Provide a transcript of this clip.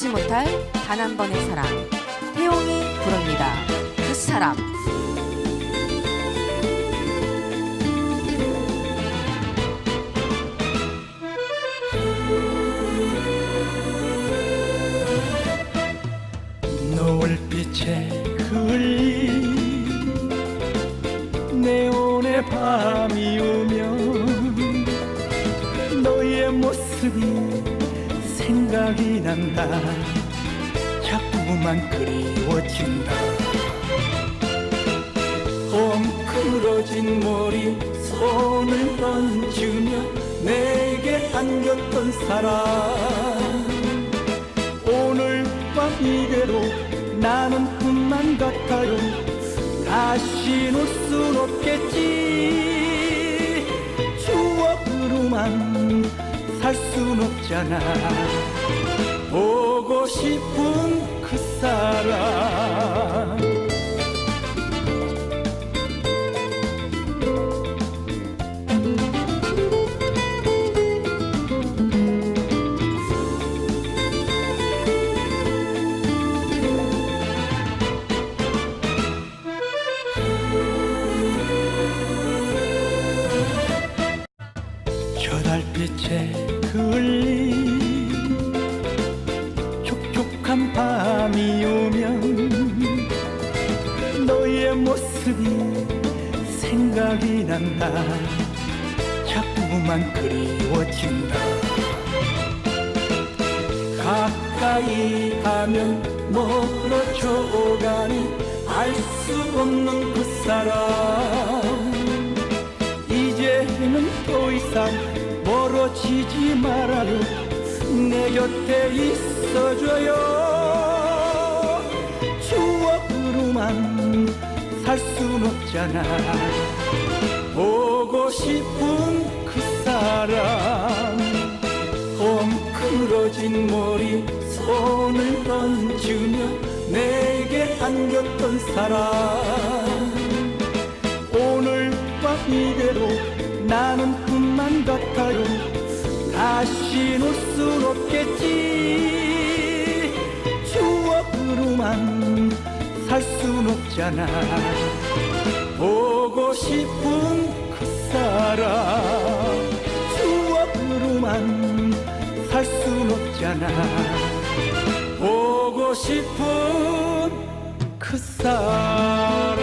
잊지 못할 단 한 번의 사랑. 태용이 부릅니다. 그 사람. 노을빛에 흘린 네온의 밤이 오면 너의 모습이 생각이 난다. 자꾸만 그리워진다. 엉클어진 머리 손을 던지며 내게 안겼던 사람. 오늘 밤 이대로 나는 꿈만 같아요. 다시 올순 없겠지 살순 없잖아. 보고 싶은 그 사람. 저 달빛에 흘린 촉촉한 밤이 오면 너의 모습이 생각이 난다. 자꾸만 그리워진다. 가까이 하면 멀어져 가니 알 수 없는 그 사람. 이제는 더 이상 멀어지지 말아요 내 곁에 있어줘요. 추억으로만 살 순 없잖아. 보고 싶은 그 사람 엉클어진 머리 손을 던지며 내게 안겼던 사람. 오늘 밤 이대로 나는 다시 올순 없겠지. 추억으로만 살 순 없잖아. 보고 싶은 그 사람. 추억으로만 살 순 없잖아. 보고 싶은 그 사람